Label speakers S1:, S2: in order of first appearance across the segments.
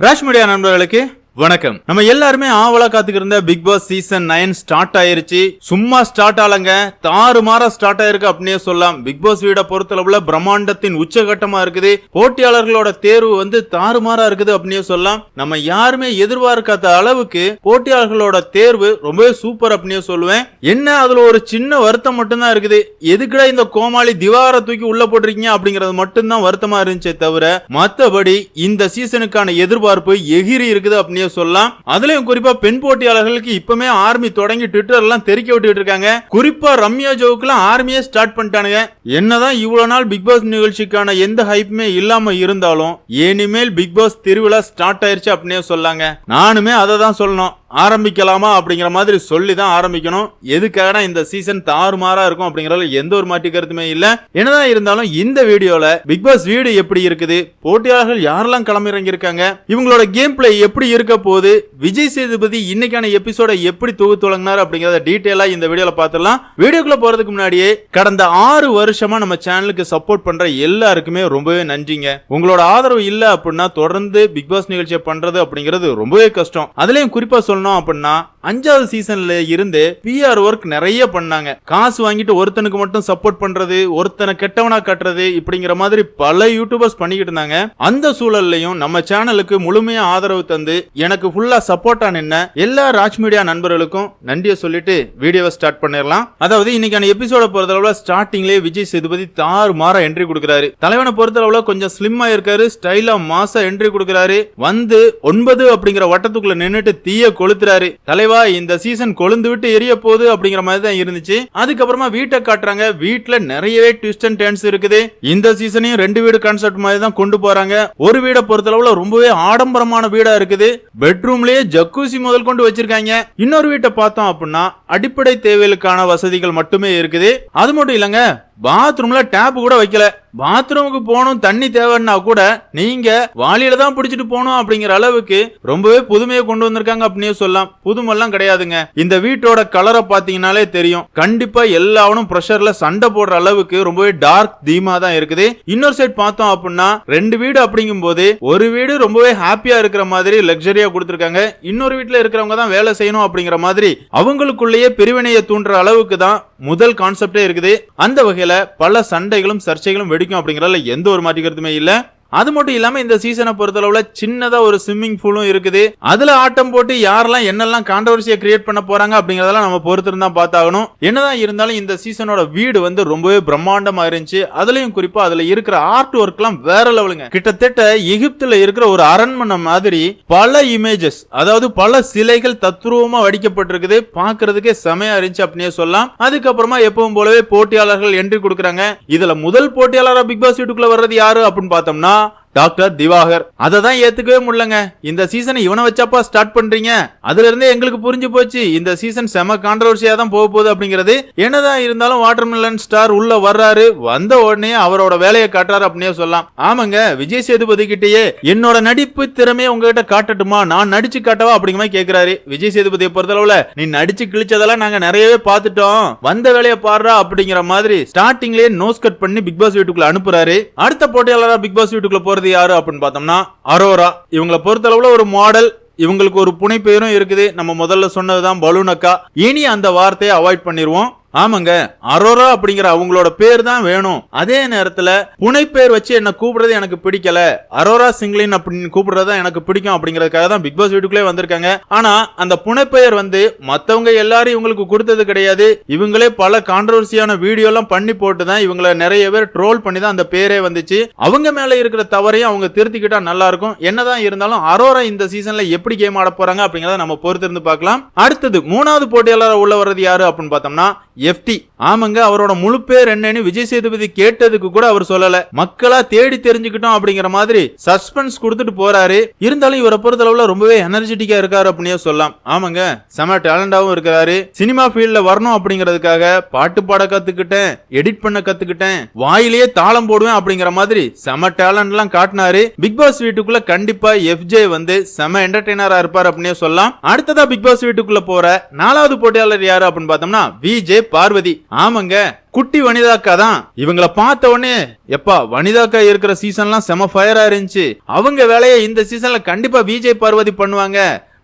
S1: Rash media நண்பர்களுக்கு வணக்கம். நம்ம எல்லாருமே ஆவலா காத்துக்கிருந்த Bigg Boss season nine start ஆயிருச்சு. சும்மா ஸ்டார்ட் ஆலங்க தாறு மாற ஸ்டார்ட் ஆயிருக்கு அப்படின்னே சொல்லலாம். பிக் பாஸ் வீட பொறுத்தளவுல பிரம்மாண்டத்தின் உச்சகட்டமா இருக்குது. போட்டியாளர்களோட தேர்வு வந்து தாறுமாறா இருக்குது அப்படின்னே சொல்லலாம். நம்ம யாருமே எதிர்பார்க்காத அளவுக்கு போட்டியாளர்களோட தேர்வு ரொம்பவே சூப்பர் அப்படின்னே சொல்லுவேன். என்ன அதுல ஒரு சின்ன வருத்தம் மட்டும்தான் இருக்குது. எதுக்குடா இந்த கோமாளி திவார தூக்கி உள்ள போட்டிருக்கீங்க அப்படிங்கறது மட்டும்தான் வருத்தமா இருந்துச்சே தவிர மத்தபடி இந்த சீசனுக்கான எதிர்பார்ப்பு எகிரி இருக்குது அப்படின்னு சொல்லலாம். அதுலயும் குறிப்பா பெண் போட்டியாளர்களுக்கு இப்பவுமே ஆர்மி தொடங்கி ட்விட்டர் எல்லாம் தெரிக்க விட்டுட்டு இருக்காங்க. குறிப்பா ரம்யா ஜோவுக்குலாம் ஆர்மியே ஸ்டார்ட் பண்ணிட்டானுங்க. என்னதான் இவ்வளவு நாள் பிக் பாஸ் நிகழ்ச்சிக்கான எந்த ஹைப்புமே இல்லாம இருந்தாலும் இனிமேல் பிக் பாஸ் திருவிழா ஸ்டார்ட் ஆயிருச்சு அப்படின்னே சொல்லாங்க. நானுமே அதை தான் சொல்லணும். ஆரம்பிக்கலாமா அப்படிங்கிற மாதிரி சொல்லி தான் ஆரம்பிக்கணும். எதுக்காக இந்த சீசன் தாறுமாறா இருக்கும் அப்படிங்கறதுல எந்த ஒரு மாற்றி கருத்துமே இல்ல. என்னதான் இருந்தாலும் இந்த வீடியோல பிக் பாஸ் வீடு எப்படி இருக்குது போட்டியாளர்கள் யாரெல்லாம் களமிறங்கி இருக்காங்க இவங்களோட கேம் பிளே எப்படி இருக்க போது விஜய் சேதுபதி இன்னைக்கான எபிசோட எப்படி தொகுத்து வழங்கினார் அப்படிங்கறத டீட்டெயிலா இந்த வீடியோல பார்த்துடலாம் வீடியோக்குள்ள போறதுக்கு முன்னாடியே கடந்த ஆறு வருஷமா நம்ம சேனலுக்கு சப்போர்ட் பண்ற எல்லாருக்குமே ரொம்பவே நன்றிங்க. உங்களோட ஆதரவு இல்ல அப்படின்னா தொடர்ந்து பிக் பாஸ் நிகழ்ச்சியை பண்றது அப்படிங்கிறது ரொம்பவே கஷ்டம். அதுலயும் குறிப்பா சொல்லணும் அப்படின்னா அஞ்சாவது சீசன்ல இருந்து பிஆர் ஒர்க் நிறைய பண்ணாங்க. காசு வாங்கிட்டு ஒருத்தனுக்கு மட்டும் சப்போர்ட் பண்றது ஒருத்தனை கெட்டவனா கட்டுறது இப்படிங்கிற மாதிரி பல யூடியூபர்ஸ் பண்ணிக்கிட்டு இருந்தாங்க. அந்த சூழல்லையும் நம்ம சேனலுக்கு முழுமையா ஆதரவு தந்து எனக்கு ஃபுல்லா சப்போர்ட்டா நின்ன எல்லா ராஜ் மீடியா நண்பர்களுக்கும் நன்றியை சொல்லிட்டு வீடியோவை ஸ்டார்ட் பண்ணிடலாம். அதாவது இன்னைக்கான எபிசோட பொறுத்தளவுல ஸ்டார்டிங்லேயே விஜய் சேதுபதி தாறு மாற என்ட்ரி கொடுக்குறாரு. தலைவனை பொறுத்தளவுல கொஞ்சம் ஸ்லிம்மா இருக்காரு ஸ்டைலா மாசா என்ட்ரி கொடுக்குறாரு. வந்து ஒன்பது அப்படிங்கிற வட்டத்துக்குள்ள நின்னுட்டு தீய கொளுத்துறாரு. தலைவா இந்த சீசன் கொழுந்து விட்டு எரிய போகுது அப்படிங்கிற மாதிரி தான் இருந்துச்சு. அதுக்கப்புறமா வீட்டை காட்டுறாங்க. வீட்டுல நிறையவே ட்விஸ்ட் அண்ட் டேன்ஸ் இருக்குது. இந்த சீசனையும் ரெண்டு வீடு கான்செப்ட் மாதிரி தான் கொண்டு போறாங்க. ஒரு வீடை பொறுத்தளவுல ரொம்பவே ஆடம்பரமான வீடா இருக்குது. பெட்ரூம்லயே ஜக்கூசி முதல் கொண்டு வச்சிருக்காங்க. இன்னொரு வீட்டை பார்த்தோம் அப்படின்னா அடிப்படை தேவைகளுக்கான வசதிகள் மட்டுமே இருக்குது. அது மட்டும் இல்லங்க பாத்ரூம்ல டேப் கூட வைக்கல. பாத்ரூமுக்கு போகணும் தண்ணி தேவைன்னா கூட நீங்க வாளியில தான் பிடிச்சிட்டு போகணும் அப்படிங்கிற அளவுக்கு ரொம்பவே புதுமையை கொண்டு வந்திருக்காங்க அப்படின்னே சொல்லலாம். புதுமெல்லாம் கிடையாதுங்க. இந்த வீட்டோட கலரை பாத்தீங்கன்னாலே தெரியும். கண்டிப்பா எல்லாவனும் ப்ரெஷர்ல சண்டை போடுற அளவுக்கு ரொம்பவே டார்க் தீமா தான் இருக்குது. இன்னொரு சைட் பார்த்தோம் அப்படின்னா ரெண்டு வீடு அப்படிங்கும் போது ஒரு வீடு ரொம்பவே ஹாப்பியா இருக்கிற மாதிரி லக்ஸரியா கொடுத்துருக்காங்க. இன்னொரு வீட்டுல இருக்கிறவங்க தான் வேலை செய்யணும் அப்படிங்கிற மாதிரி அவங்களுக்குள்ளேயே பிரிவினையை தூண்டுற அளவுக்கு தான் முதல் கான்செப்டே இருக்குது. அந்த வகையில பல சண்டைகளும் சர்ச்சைகளும் வெடிக்கும் அப்படிங்கறதுல எந்த ஒரு மாற்றிக்கிறதுமே இல்லை. அது மட்டும் இல்லாம இந்த சீசனை பொறுத்தளவுல சின்னதா ஒரு ஸ்விம்மிங் பூலும் இருக்குது. அதுல ஆட்டம் போட்டு யாரெல்லாம் என்னெல்லாம் கான்ட்ரவர்சியை கிரியேட் பண்ண போறாங்க அப்படிங்கறதெல்லாம் நம்ம பொறுத்திருந்தா பார்த்தாகணும். என்னதான் இருந்தாலும் இந்த சீசனோட வீடு வந்து ரொம்பவே பிரம்மாண்டமா இருந்துச்சு. அதுலயும் குறிப்பா அதுல இருக்கிற ஆர்ட் ஒர்க் எல்லாம் வேற லெவலுங்க. கிட்டத்தட்ட எகிப்துல இருக்கிற ஒரு அரண்மனை மாதிரி பல இமேஜஸ் அதாவது பல சிலைகள் தத்ரூபமா வடிக்கப்பட்டிருக்குது. பாக்குறதுக்கே செமையா இருந்துச்சு அப்படின்னே சொல்லலாம். அதுக்கப்புறமா எப்பவும் போலவே போட்டியாளர்கள் என்ட்ரி கொடுக்குறாங்க. இதுல முதல் போட்டியாளராக பிக் பாஸ் வீட்டுக்குள்ள வர்றது யாரு அப்படின்னு பார்த்தோம்னா டாக்டர் திவாகர். அதை தான் ஏத்துக்கவே முடியலங்க. இந்த சீசனை இவனை வச்சாப்பா ஸ்டார்ட் பண்றீங்க? அதுல இருந்தே எங்களுக்கு புரிஞ்சு போச்சு. இந்த சீசன் செம கான்ட்ரவர்சியா தான் போக போகுது அப்படிங்கிறது. என்னதான் இருந்தாலும் வாட்டர்மெலன் ஸ்டார் உள்ள வர்றாரு. வந்த உடனே அவரோட வேலையை காட்டுறாரு அப்படின்னே சொல்லலாம். ஆமாங்க விஜய் சேதுபதி கிட்டேயே என்னோட நடிப்பு திறமையை உங்ககிட்ட காட்டட்டுமா? நான் நடிச்சு காட்டவா? அப்படிங்கிற மாதிரி கேக்குறாரு. விஜய் சேதுபதியை பொறுத்தளவுல நீ நடிச்சு கிழிச்சதெல்லாம் நாங்க நிறையவே பார்த்துட்டோம். வந்த வேலையை பாடுறா அப்படிங்கிற மாதிரி ஸ்டார்டிங்லயே நோஸ் கட் பண்ணி பிக் பாஸ் வீட்டுக்குள்ள அனுப்புறாரு. அடுத்த போட்டியாளரா பிக் பாஸ் வீட்டுக்குள்ள போறது? யாரு அப்படின்னு பார்த்தோம்னா அரோரா. இவங்களை பொறுத்தளவுல ஒரு மாடல் இவங்களுக்கு ஒரு புனைப்பெயரும் இருக்குது. நம்ம முதல்ல சொன்னதுதான் பலூனக்கா. இனி அந்த வார்த்தையை அவாய்ட் பண்ணிடுவோம் ஆமாங்க அரோரா அப்படிங்கிற அவங்களோட பேர் தான் வேணும். அதே நேரத்துல புனைப்பெயர் வச்சு என்ன கூப்பிடுறது எனக்கு பிடிக்கல. அரோரா சிங்லின் அப்படின்னு கூப்பிடுறதா தான் எனக்கு பிடிக்கும் அப்படிங்கறதுக்காக தான் பிக் பாஸ் வீட்டுக்குள்ளே வந்திருக்காங்க. ஆனா அந்த புனைப்பெயர் வந்து மத்தவங்க எல்லாரும் இவங்களுக்கு கொடுத்தது கிடையாது. இவங்களே பல கான்ட்ரவர்சியான வீடியோ எல்லாம் பண்ணி போட்டு தான் இவங்கள நிறைய பேர் ட்ரோல் பண்ணி தான் அந்த பேரே வந்துச்சு. அவங்க மேல இருக்கிற தவறையும் அவங்க திருத்திக்கிட்டா நல்லா இருக்கும். என்னதான் இருந்தாலும் அரோரா இந்த சீசன்ல எப்படி கேம் ஆட போறாங்க அப்படிங்கறத நம்ம பொறுத்திருந்து பார்க்கலாம். அடுத்தது மூணாவது போட்டியாளர் உள்ள வர்றது யாரு அப்படின்னு பார்த்தோம்னா எஃப்டி ஆமாங்க அவரோட முழு பேர் என்னன்னு விஜய் சேதுபதி கேட்டதுக்கு கூட அவர் சொல்லல. மக்களா தேடி தெரிஞ்சுக்கிட்டோம் அப்படிங்கிற மாதிரி சஸ்பென்ஸ் கொடுத்துட்டு போறாரு. இருந்தாலும் இவரை பொறுத்தளவுல ரொம்பவே எனர்ஜெட்டிக்கா இருக்காரு அப்படின்னே சொல்லலாம். ஆமாங்க செம டேலண்டாவும் இருக்கிறாரு. சினிமா ஃபீல்ட்ல வரணும் அப்படிங்கிறதுக்காக பாட்டு பாட கத்துக்கிட்டேன் எடிட் பண்ண கத்துக்கிட்டேன் வாயிலேயே தாளம் போடுவேன் அப்படிங்கிற மாதிரி செம டேலண்ட் எல்லாம் காட்டினாரு. பிக் பாஸ் வீட்டுக்குள்ள கண்டிப்பா எஃப்ஜே வந்து செம என்டர்டெய்னரா இருப்பார் அப்படின்னே சொல்லலாம். அடுத்ததா பிக் பாஸ் வீட்டுக்குள்ள போற நாலாவது போட்டியாளர் யாரு அப்படின்னு பார்த்தோம்னா விஜே பார்வதி ஆமாங்க குட்டி வனிதாக்கா தான். இவங்கள பார்த்த உடனே எப்பா வனிதாக்கா இருக்கிற சீசன்லாம் செம ஃபயரா இருந்துச்சு. அவங்க வேலையை இந்த சீசன்ல கண்டிப்பா விஜய் பார்வதி பண்ணுவாங்க.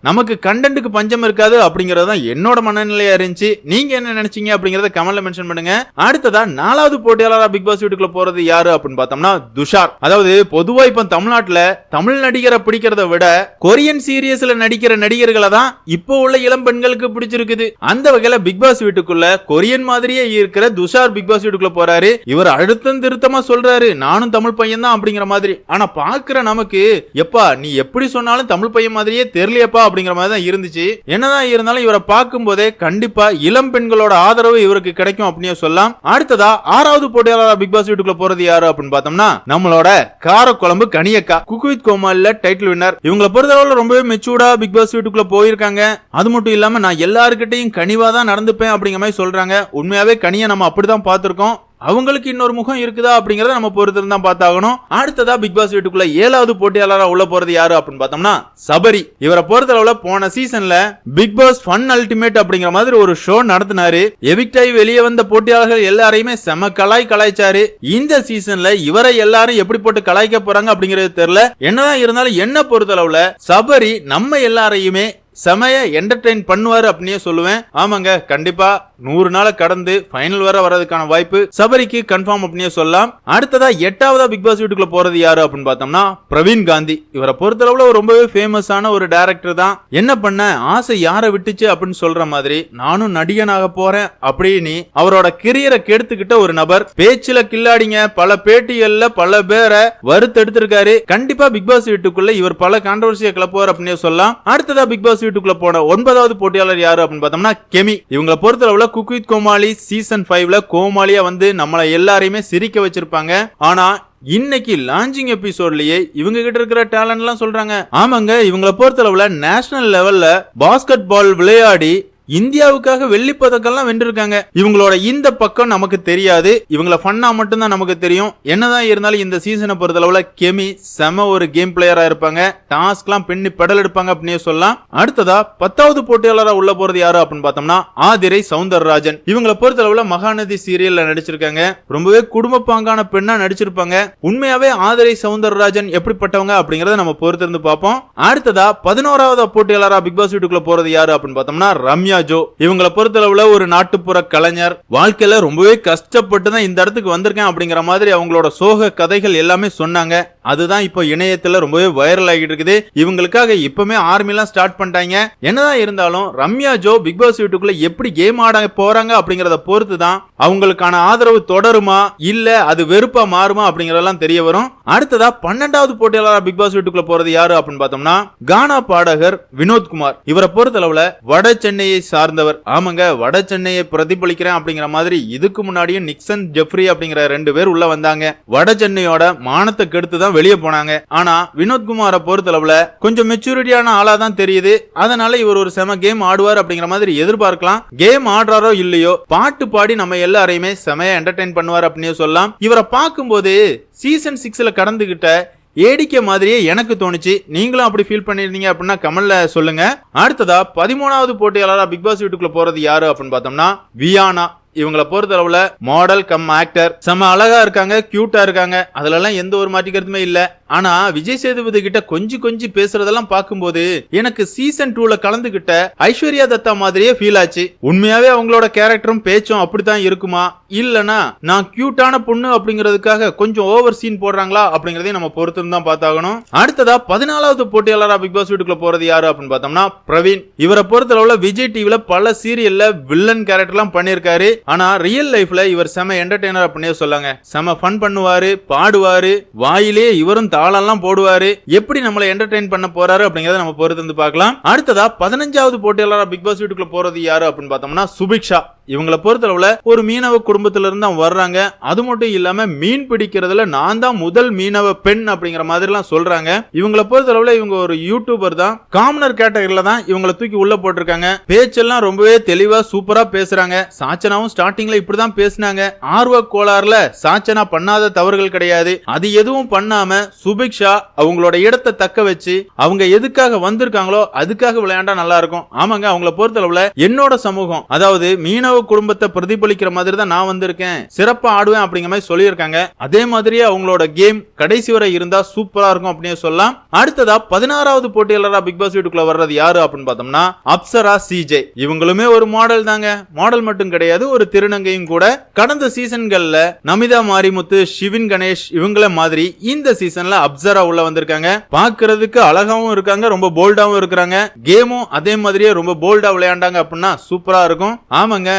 S1: நமக்கு கண்டென்ட்டுக்கு பஞ்சம் இருக்காது அப்படிங்கறது தான் என்னோட மனநிலையா இருந்துச்சு. நீங்க என்ன நினைச்சீங்க அப்படிங்கறத கமெண்ட்ல மென்ஷன் பண்ணுங்க. அடுத்ததா நாலாவது போட்டியாளரா பிக் பாஸ் வீட்டுக்குள்ள போறது யாரு அப்படின்னு பார்த்தோம்னா துஷார். அதாவது பொதுவா இப்ப தமிழ்நாட்டுல தமிழ் நடிகரை பிடிக்கிறத விட கொரியன் சீரியஸ்ல நடிக்கிற நடிகர்களை தான் இப்போ உள்ள இளம் பெண்களுக்கு பிடிச்சிருக்குது. அந்த வகையில பிக் பாஸ் வீட்டுக்குள்ள கொரியன் மாதிரியே இருக்கிற துஷார் பிக் பாஸ் வீட்டுக்குள்ள போறாரு. இவர் அழுத்தம் திருத்தமா சொல்றாரு. நானும் தமிழ் பையன் தான் அப்படிங்கிற மாதிரி. ஆனா பாக்குற நமக்கு எப்பா நீ எப்படி சொன்னாலும் தமிழ் பையன் மாதிரியே தெரியலையப்பா அப்படிங்கிற மாதிரி தான் இருந்துச்சு. என்னதான் இருந்தாலும் இவரை பார்க்கும்போதே கண்டிப்பா இளம் பெண்களோட ஆதரவு இவருக்கு கிடைக்கும் அப்படின்னு சொல்லலாம். அடுத்ததா ஆறாவது போட்டியாளர் பிக் பாஸ் வீட்டுக்குள்ள போறது யாரு அப்படின்னு பார்த்தோம்னா நம்மளோட காரக்குழம்பு கனியக்கா. குக்வித் கோமால டைட்டில் வின்னர் இவங்களை பொறுத்தளவுல ரொம்பவே மெச்சூர்டா பிக் பாஸ் வீட்டுக்குள்ள போயிருக்காங்க. அது மட்டும் இல்லாம நான் எல்லாருக்கிட்டையும் கனிவா தான் நடந்துப்பேன் அப்படிங்கிற மாதிரி சொல்றாங்க. உண்மையாவே கனியை நம்ம அப்படிதான் பார்த்திருக்கோம். அவங்களுக்கு இன்னொரு முகம் இருக்குதா அப்படிங்கறத நம்ம பொறுத்து தான் பார்த்தாகணும். அடுத்ததா பிக் பாஸ் வீட்டுக்குள்ள ஏழாவது போட்டியாளரா உள்ள போறது யாரு அப்படின்னு பார்த்தோம்னா சபரி. இவரை பொறுத்தளவுல போன சீசன்ல பிக் பாஸ் ஃபன் அல்டிமேட் அப்படிங்கிற மாதிரி ஒரு ஷோ நடத்தினாரு. எவிக்டாய் வெளியே வந்த போட்டியாளர்கள் எல்லாரையுமே செம கலாய் கலாய்ச்சாரு. இந்த சீசன்ல இவரை எல்லாரும் எப்படி போட்டு கலாய்க்க போறாங்க அப்படிங்கிறது தெரியல. என்னதான் இருந்தாலும் என்ன பொறுத்தளவுல சபரி நம்ம எல்லாரையுமே செமைய என்டர்டெயின் பண்ணுவாரு அப்படின்னே சொல்லுவேன். ஆமாங்க கண்டிப்பா. நூறு நாளை கடந்து ஃபைனல் வர வரதுக்கான வாய்ப்பு சபரிக்கு கன்ஃபார்ம் அப்படின்னே சொல்லலாம். அடுத்ததா எட்டாவதா பிக் பாஸ் வீட்டுக்குள்ள போறது யாரு அப்படின்னு பார்த்தோம்னா பிரவீன் காந்தி. இவரை பொறுத்தளவுல ரொம்பவே ஃபேமஸான ஒரு டைரக்டர் தான். என்ன பண்ண? ஆசை யாரை விட்டுச்சு அப்படின்னு சொல்ற மாதிரி நானும் நடிகனாக போறேன் அப்படின்னு அவரோட கெரியரை கெடுத்துக்கிட்ட ஒரு நபர். பேச்சுல கில்லாடிங்க. பல பேட்டிகள்ல பல பேரை வறுத்தெடுத்திருக்காரு. கண்டிப்பா பிக் பாஸ் வீட்டுக்குள்ள இவர் பல கான்ட்ரவர்சியை கிளப்புவார் அப்படின்னு சொல்லலாம். அடுத்ததா பிக் பாஸ் வீட்டுக்குள்ள போன ஒன்பதாவது போட்டியாளர் யாரு அப்படின்னு பார்த்தோம்னா கெமி. இவங்களை பொறுத்தளவுல குக்வித் கோமாளி சீசன் ஃபைவ்ல கோமாளியா வந்து நம்மள எல்லாரையுமே சிரிக்க வச்சிருப்பாங்க. ஆனா இன்னைக்கு லான்ச்சிங் எபிசோட்லயே இவங்க கிட்ட இருக்கிற டேலண்ட் எல்லாம் சொல்றாங்க. ஆமாங்க இவங்களை பொறுத்தளவுல நேஷனல் லெவல்ல பாஸ்கெட் பால் விளையாடி இந்தியாவுக்காக வெள்ளி பதக்கம்லாம் வென்றிருக்காங்க. இவங்களோட இந்த பக்கம் நமக்கு தெரியாது. இவங்கள ஃபன்னா மட்டும்தான் நமக்கு தெரியும். என்னதான் இருந்தாலும் இந்த சீசனை பொறுத்தளவுல கெமி செம ஒரு கேம் பிளேயரா இருப்பாங்க. டாஸ்க்லாம் பின்னி பெடல் எடுப்பாங்க அப்படின்னு சொல்லலாம். அடுத்ததா பத்தாவது போட்டியாளரா உள்ள போறது யாரு அப்படின்னு பார்த்தோம்னா ஆதிரை சவுந்தரராஜன். இவங்கள பொறுத்தளவுல மகாநதி சீரியல்ல நடிச்சிருக்காங்க. ரொம்பவே குடும்ப பாங்கான பெண்ணா நடிச்சிருப்பாங்க. உண்மையாவே ஆதிரை சவுந்தரராஜன் எப்படிப்பட்டவங்க அப்படிங்கறத நம்ம பொறுத்திருந்து பார்ப்போம். அடுத்ததா பதினோராவது போட்டியாளரா பிக் பாஸ் வீட்டுக்குள்ள போறது யாரு அப்படின்னு பார்த்தோம்னா ரம்யா ஜோ இவங்களை பொறுத்தளவுல ஒரு நாட்டுப்புற கலைஞர். வாழ்க்கையில ரொம்பவே கஷ்டப்பட்டு தான் இந்த இடத்துக்கு வந்திருக்கேன் அப்படிங்கிற மாதிரி அவங்களோட சோக கதைகள் எல்லாமே சொன்னாங்க. அதுதான் இப்போ இணையத்துல ரொம்பவே வைரல் ஆகிட்டு இருக்குது இவங்களுக்காக இப்பவுமே ஆர்மி எல்லாம் ஸ்டார்ட் பண்ணிட்டாங்க. என்னதான் இருந்தாலும் ரம்யா ஜோ பிக் பாஸ் வீட்டுக்குள்ள எப்படி கேம் ஆட போறாங்க அப்படிங்கறத பொறுத்து தான் அவங்களுக்கான ஆதரவு தொடருமா? இல்ல அது வெறுப்பா மாறுமா அப்படிங்கறதெல்லாம் தெரிய வரும். அடுத்ததா பன்னெண்டாவது போட்டியாளர் பிக் பாஸ் வீட்டுக்குள்ள போறது யாரு அப்படின்னு பார்த்தோம்னா கானா பாடகர் வினோத்குமார். இவரை பொறுத்தளவுல வட சென்னையை சார்ந்தவர். ஆமாங்க வட சென்னையை பிரதிபலிக்கிறேன் அப்படிங்கிற மாதிரி இதுக்கு முன்னாடியே நிக்சன் ஜெஃப்ரி அப்படிங்கிற ரெண்டு பேர் உள்ள வந்தாங்க. வட சென்னையோட மானத்தை கெடுத்து தான் வெளியே போனாங்க. ஆனா வினோத்குமாரை பொறுத்தளவுல கொஞ்சம் மெச்சூரிட்டியான ஆளா தான் தெரியுது. அதனால இவர் ஒரு செம கேம் ஆடுவார் அப்படிங்கிற மாதிரி எதிர்பார்க்கலாம். கேம் ஆடுறாரோ இல்லையோ பாட்டு பாடி நம்ம எல்லாரையுமே செமையா என்டர்டைன் பண்ணுவார் அப்படின்னு சொல்லலாம். இவரை பார்க்கும்போது சீசன் சிக்ஸ்ல கடந்துகிட்ட ஏடிக்க மாதிரியே எனக்கு தோணுச்சு. நீங்களும் அப்படி ஃபீல் பண்ணியிருந்தீங்க அப்படின்னா கமெண்ட்ல சொல்லுங்க. அடுத்ததா பதிமூணாவது போட்டியாளராக பிக் பாஸ் வீட்டுக்குள்ள போறது யாரு அப்படின்னு பார்த்தோம்னா வியானா. இவங்கள பொறுத்தளவுல மாடல் கம் ஆக்டர் செம அழகா இருக்காங்க கியூட்டா இருக்காங்க. அதுல எல்லாம் எந்த ஒரு மாற்றிக்கிறதுமே இல்ல. ஆனா விஜய் சேதுபதி கிட்ட கொஞ்சி கொஞ்சி பேசுறதெல்லாம் பார்க்கும்போது எனக்கு சீசன் டூல கலந்துகிட்ட ஐஸ்வர்யா தத்தா மாதிரியே ஃபீல் ஆச்சு. உண்மையாவே அவங்களோட கேரக்டரும் பேச்சும் அப்படித்தான் இருக்குமா? இல்லனா நான் கியூட்டான பொண்ணு அப்படிங்கிறதுக்காக கொஞ்சம் ஓவர் சீன் போடுறாங்களா? அப்படிங்கறதையும் நம்ம பொறுத்து தான் பார்த்தாகணும். அடுத்ததா பதினாலாவது போட்டியாளரா பிக் பாஸ் வீட்டுக்குள்ள போறது யாரு அப்படின்னு பார்த்தோம்னா பிரவீன். இவரை பொறுத்தளவுல விஜய் டிவில பல சீரியல்ல வில்லன் கேரக்டர்லாம் பண்ணியிருக்காரு. ஆனா ரியல் லைஃப்ல இவர் செம என்டர்டைனர் அப்படின்னே சொல்லாங்க. செம ஃபன் பண்ணுவாரு பாடுவாரு வாயிலே இவரும் தாளெல்லாம் போடுவாரு. எப்படி நம்மளை என்டர்டைன் பண்ண போறாரு அப்படிங்கறத நம்ம பொறுத்து வந்து பார்க்கலாம். அடுத்ததா பதினஞ்சாவது போட்டியாளர் பிக் பாஸ் வீட்டுக்குள்ள போறது யாரு அப்படின்னு பார்த்தோம்னா சுபிக்ஷா. இவங்கள பொறுத்தளவுல ஒரு மீனவ குடும்பத்துல இருந்து அவங்க வர்றாங்க. அது மட்டும் இல்லாம மீன் பிடிக்கிறதுல நான் தான் முதல் மீனவ பெண் அப்படிங்கிற மாதிரி எல்லாம் சொல்றாங்க. இவங்கள பொறுத்தளவுல இவங்க ஒரு யூடியூபர் தான். காமனர் கேட்டகரியில தான் இவங்கள தூக்கி உள்ள போட்டிருக்காங்க. பேச்செல்லாம் ரொம்பவே தெளிவா சூப்பரா பேசுறாங்க. சாச்சனாவும் சாச்சனாவும் ஸ்டார்டிங்ல இப்படிதான் பேசினாங்க. ஆர்வ கோளாறுல சாச்சனா பண்ணாத தவறுகள் கிடையாது. அது எதுவும் பண்ணாம சுபிக்ஷா அவங்களோட இடத்தை தக்க வச்சு அவங்க எதுக்காக வந்திருக்காங்களோ அதுக்காக விளையாண்டா நல்லா இருக்கும். ஆமாங்க அவங்கள பொறுத்தளவுல என்னோட சமூகம் அதாவது மீனவ குடும்பத்தை பிரதிபலிக்கிற மாதிரி தான் நான் வந்திருக்கேன். சிறப்பா ஆடுவேன் அப்படிங்கிற மாதிரி சொல்லியிருக்காங்க. அதே மாதிரியே அவங்களோட கேம் கடைசி வரை இருந்தா சூப்பரா இருக்கும் அப்படின்னு சொல்லலாம். அடுத்ததா பதினாறாவது போட்டியாளரா பிக் பாஸ் வீட்டுக்குள்ள வர்றது யாரு அப்படின்னு பார்த்தோம்னா அப்சரா சிஜே இவங்களுமே ஒரு மாடல் தாங்க. மாடல் மட்டும் கிடையாது ஒரு திருநங்கையும் கூட கடந்த சீசன்கள்ல நமிதா மாரிமுத்து சிவின் கணேஷ் இவங்கள மாதிரி இந்த சீசன்ல அப்சரா உள்ள வந்திருக்காங்க. பாக்குறதுக்கு அழகாவும் இருக்காங்க ரொம்ப போல்டாவும் இருக்கிறாங்க. கேமும் அதே மாதிரியே ரொம்ப போல்டா விளையாண்டாங்க அப்படின்னா சூப்பரா இருக்கும். ஆமாங்க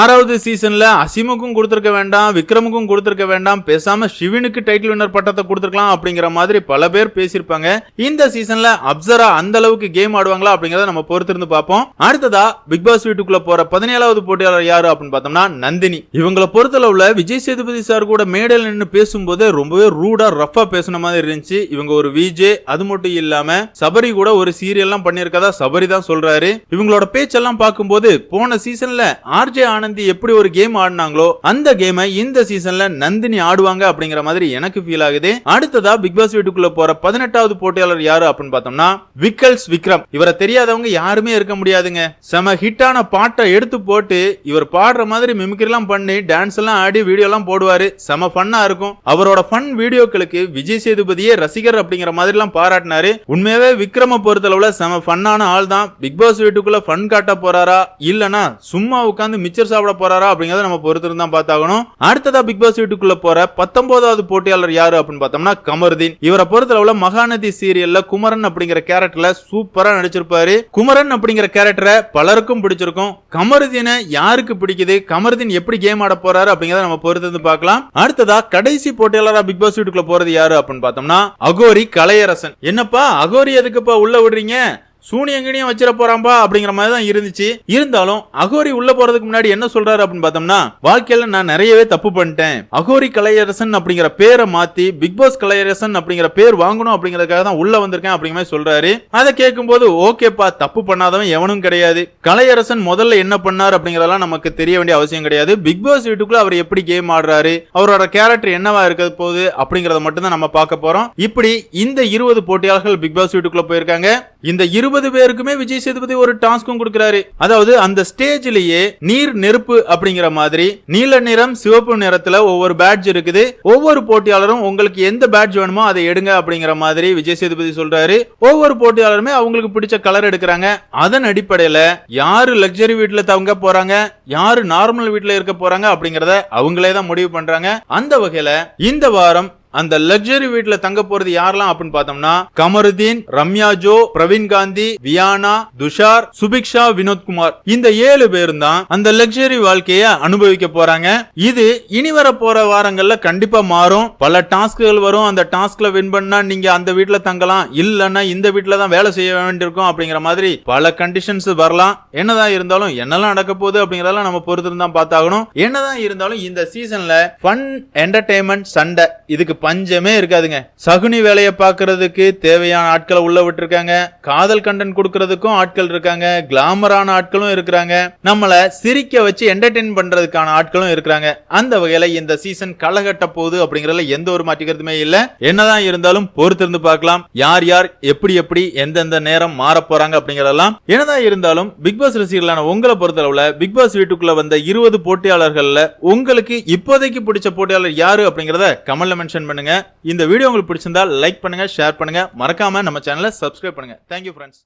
S1: ஆறாவது சீசன்ல அசிமுக்கும் கொடுத்திருக்க வேண்டாம் விக்ரமுக்கும் கொடுத்திருக்க வேண்டாம் பேசாம சிவினுக்கு டைட்டில் வின்னர் பட்டத்தை கொடுத்திருக்கலாம் அப்படிங்கிற மாதிரி பல பேர் பேசியிருப்பாங்க. இந்த சீசன்ல அப்சரா அந்த அளவுக்கு கேம் ஆடுவாங்களா அப்படிங்கறத நம்ம பொறுத்திருந்து பார்ப்போம். அடுத்ததா பிக் பாஸ் வீட்டுக்குள்ள போற பதினேழாவது போட்டியாளர் யாரு அப்படின்னு பார்த்தோம்னா நந்தினி. இவங்களை பொறுத்தளவுல விஜய் சேதுபதி சார் கூட மேடையில் நின்று பேசும்போது ரொம்பவே ரூடா ரஃபா பேசின மாதிரி இருந்துச்சு. இவங்க ஒரு விஜே அது மட்டும் இல்லாம சபரி கூட ஒரு சீரியல்லாம் பண்ணிருக்கதா சபரி தான் சொல்றாரு. இவங்களோட பேச்செல்லாம் பார்க்கும்போது போன சீசன்ல ஆர்ஜே ஆனந்தி எப்படி ஒரு கேம் ஆடினாங்களோ அந்த கேமை இந்த சீசன்ல நந்தினி ஆடுவாங்க அப்படிங்கிற மாதிரி எனக்கு ஃபீல் ஆகுது. அடுத்ததா பிக் பாஸ் வீட்டுக்குள்ள போற பதினெட்டாவது போட்டியாளர் யாரு அப்படின்னு பார்த்தோம்னா விக்கல்ஸ் விக்ரம். இவரை தெரியாதவங்க யாருமே இருக்க முடியாதுங்க. செம ஹிட்டான பாட்டை எடுத்து போட்டு இவர் பாடுற மாதிரி மாதிரி மிமிக்ரிலாம் பண்ணி டான்ஸ் எல்லாம் ஆடி வீடியோலாம் போடுவார். செம ஃபன்னாக இருக்கும். அவரோட ஃபன் வீடியோக்களுக்கு விஜய் சேதுபதியே ரசிகர் அப்படிங்கிற மாதிரிலாம் பாராட்டினாரு. உண்மையாவே விக்ரம பொறுத்தளவுல செம ஃபன்னான ஆள் தான். பிக் பாஸ் வீட்டுக்குள்ள ஃபன் காட்ட போறாரா? இல்லனா சும்மா உட்காந்து மிச்சர் சாப்பிட போறாரா? அப்படிங்கறத நம்ம பொறுத்திருந்து தான் பார்த்தாகணும். அடுத்ததா பிக் பாஸ் வீட்டுக்குள்ள போற பத்தொன்பதாவது போட்டியாளர் யாரு அப்படின்னு பார்த்தோம்னா கமருதீன். இவரை பொறுத்தளவுல மகாநதி சீரியல்ல குமரன் அப்படிங்கிற கேரக்டர்ல சூப்பரா நடிச்சிருப்பாரு. குமரன் அப்படிங்கிற கேரக்டரை பலருக்கும் பிடிச்சிருக்கும். கமருதீனை யாருக்கு பிடிக்குது? கமருதீன் எப்படி கேம் ஆட போறாரு அப்படிங்கறத நம்ம பொறுத்து பார்க்கலாம். அடுத்ததா கடைசி போட்டியாளரா பிக் பாஸ் வீட்டுக்குள்ள போறது யாரு அப்படின்னு பார்த்தோம்னா அகோரி கலையரசன். என்னப்பா அகோரி எதுக்குப்பா உள்ள விடுறீங்க? சூனியங்கனியும் வச்சிட போறான்பா அப்படிங்கிற மாதிரி தான் இருந்துச்சு. இருந்தாலும் அகோரி உள்ள போறதுக்கு முன்னாடி என்ன சொல்றாரு அப்படின்னு பார்த்தோம்னா வாழ்க்கையில நான் நிறையவே தப்பு பண்ணிட்டேன். அகோரி கலையரசன் அப்படிங்கிற பேரை மாத்தி பிக் பாஸ் கலையரசன் அப்படிங்கிற பேர் வாங்கணும் அப்படிங்கறதுக்காக தான் உள்ள வந்திருக்கேன் அப்படிங்கிற மாதிரி சொல்றாரு. அதை கேட்கும்போது ஓகேப்பா தப்பு பண்ணாதவன் எவனும் கிடையாது. கலையரசன் முதல்ல என்ன பண்ணார் அப்படிங்கறதெல்லாம் நமக்கு தெரிய வேண்டிய அவசியம் கிடையாது. பிக் பாஸ் வீட்டுக்குள்ள அவர் எப்படி கேம் ஆடுறாரு அவரோட கேரக்டர் என்னவா இருக்க போகுது அப்படிங்கறத மட்டும் தான் நம்ம பார்க்க போறோம். இப்படி இந்த இருபது போட்டியாளர்கள் பிக் பாஸ் வீட்டுக்குள்ள போயிருக்காங்க. இந்த இருபது பேருக்குமே விஜய் சேதுபதி ஒரு டாஸ்க்கும் கொடுக்கிறாரு. அதாவது அந்த ஸ்டேஜ்லயே நீர் நெருப்பு அப்படிங்கிற மாதிரி நீல நிறம் சிவப்பு நிறத்துல ஒவ்வொரு பேட்ஜ் இருக்குது. ஒவ்வொரு போட்டியாளரும் உங்களுக்கு எந்த பேட்ஜ் வேணுமோ அதை எடுங்க அப்படிங்கிற மாதிரி விஜய் சேதுபதி சொல்றாரு. ஒவ்வொரு போட்டியாளருமே அவங்களுக்கு பிடிச்ச கலர் எடுக்கிறாங்க. அதன் அடிப்படையில யாரு லக்ஸரி வீட்டுல தவங்க போறாங்க யாரு நார்மல் வீட்டுல இருக்க போறாங்க அப்படிங்கறத அவங்களே தான் முடிவு பண்றாங்க. அந்த வகையில இந்த வாரம் அந்த லக்ஸரி வீட்டில் தங்க போறது யாரெல்லாம் அப்படின்னு பார்த்தோம்னா கமருதீன் ரம்யா ஜோ பிரவீன் காந்தி வியானா துஷார் சுபிக்ஷா வினோத்குமார் இந்த ஏழு பேரும் தான் அந்த லக்ஸரி வாழ்க்கைய அனுபவிக்க போறாங்க. இது இனி வர போற வாரங்கள்ல கண்டிப்பா மாறும். பல டாஸ்க்குகள் வரும். அந்த டாஸ்க்ல வின் பண்ணா நீங்க அந்த வீட்டில் தங்கலாம். இல்லன்னா இந்த வீட்டில் தான் வேலை செய்ய வேண்டியிருக்கும் அப்படிங்கிற மாதிரி பல கண்டிஷன்ஸ் வரலாம். என்னதான் இருந்தாலும் என்னெல்லாம் நடக்க போகுது அப்படிங்கறதெல்லாம் நம்ம பொறுத்து பார்த்தாகணும். என்னதான் இருந்தாலும் இந்த சீசன்ல ஃபன் என்டர்டைன்மெண்ட் சண்டை. இதுக்கு பஞ்சமே இருக்காதுங்க. சகுனி வேலையை பார்க்கறதுக்கு தேவையான ஆட்களை உள்ள விட்டுருக்காங்க. காதல் கண்டென்ட் கொடுக்கறதுக்கும் ஆட்கள் இருக்காங்க. கிளாமரான ஆட்களும் இருக்கிறாங்க. நம்மள சிரிக்க வச்சு என்டர்டெயின் பண்றதுக்கான ஆட்களும் இருக்கிறாங்க. அந்த வகையில இந்த சீசன் களகட்ட போகுது அப்படிங்கறதுல எந்த ஒரு மாற்றிக்கிறதுமே இல்ல. என்னதான் இருந்தாலும் பொறுத்திருந்து பார்க்கலாம். யார் யார் எப்படி எப்படி எந்தெந்த நேரம் மாற போறாங்க அப்படிங்கறதெல்லாம் என்னதான் இருந்தாலும் பிக் பாஸ் ரசிகர்களான உங்களை பொறுத்தளவுல பிக் பாஸ் வீட்டுக்குள்ள வந்த இருபது போட்டியாளர்கள்ல உங்களுக்கு இப்போதைக்கு பிடிச்ச போட்டியாளர் யாரு அப்படிங்கறத கமல்ல மென்ஷன் பண்ணுங்க. இந்த வீடியோ உங்களுக்கு பிடிச்சிருந்தா லைக் பண்ணுங்க ஷேர் பண்ணுங்க. மறக்காம நம்ம சேனலை சப்ஸ்கிரைப் பண்ணுங்க. Thank you friends